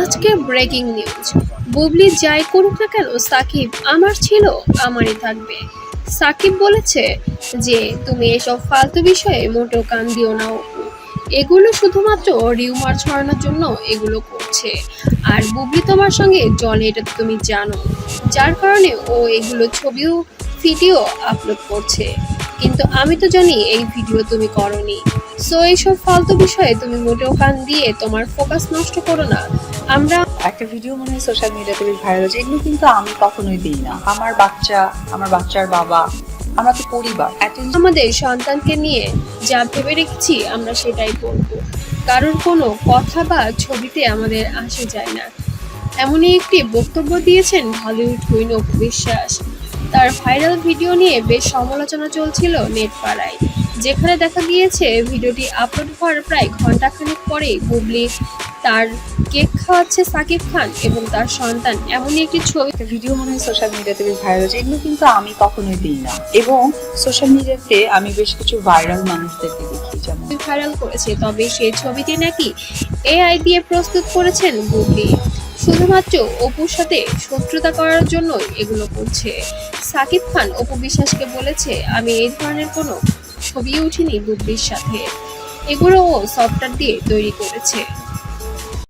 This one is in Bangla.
আজকে ব্রেকিং নিউজ বুবলি যাই করুক না কেন, সাকিব আমার ছিল, আমারই থাকবে। সাকিব বলেছে যে, তুমি এসব ফালতু বিষয়ে মোটেও কান দিও না এগুলো শুধুমাত্র রিউমার ছড়ানোর জন্য এগুলো করছে। আর বুবলি তোমার সঙ্গে জলে, এটা তুমি জানো। যার কারণে ও এগুলো ছবিও ভিডিও আপলোড করছে। কিন্তু আমি তো জানি এই ভিডিও তুমি করনি। সো এইসব ফালতু বিষয়ে তুমি মোটেও কান দিয়ে তোমার ফোকাস নষ্ট করো না। আমরা একটা ভিডিও মনে হয় সোশ্যাল মিডিয়াতে বেশ ভাইরাল হচ্ছে এগুলো কিন্তু আমি কখনোই দিই না। আমার বাচ্চা আমার বাচ্চার বাবা আমরা তো পরিবার। আমাদের সন্তানকে নিয়ে যা ভেবে রেখেছি আমরা সেটাই করব কারোর কোনো কথা বা ছবিতে আমাদের আসে যায় না। এমনই একটি বক্তব্য দিয়েছেন হলিউড কুইন অপু বিশ্বাস। তার ভাইরাল ভিডিও নিয়ে বেশ সমালোচনা চলছিল নেট পাড়ায় যেখানে দেখা গিয়েছে ভিডিওটি আপলোড হওয়ার প্রায় ঘন্টাখানেক পরেই বুবলি তার কেক খাওয়াচ্ছে সাকিব খান এবং তার সন্তান। এমনই একটি ছবি ভিডিও মনে হয় সোশ্যাল মিডিয়াতে বেশ ভাইরাল হচ্ছে এগুলো কিন্তু আমি কখনোই দিই না। এবং সোশ্যাল মিডিয়াতে আমি বেশ কিছু ভাইরাল মানুষদেরকে দেখি যেমন ভাইরাল করেছে তবে সেই ছবিটি নাকি এআই দিয়ে প্রস্তুত করেছেন বুবলি। শুধুমাত্র অপুর সাথে শত্রুতা করার জন্যই এগুলো করছে। সাকিব খান অপু বিশ্বাসকে বলেছে, আমি এই ধরনের কোনো ছবি উঠিনি বুদ্ধির সাথে। এগুলো ও সফটওয়্যার দিয়ে তৈরি করেছে।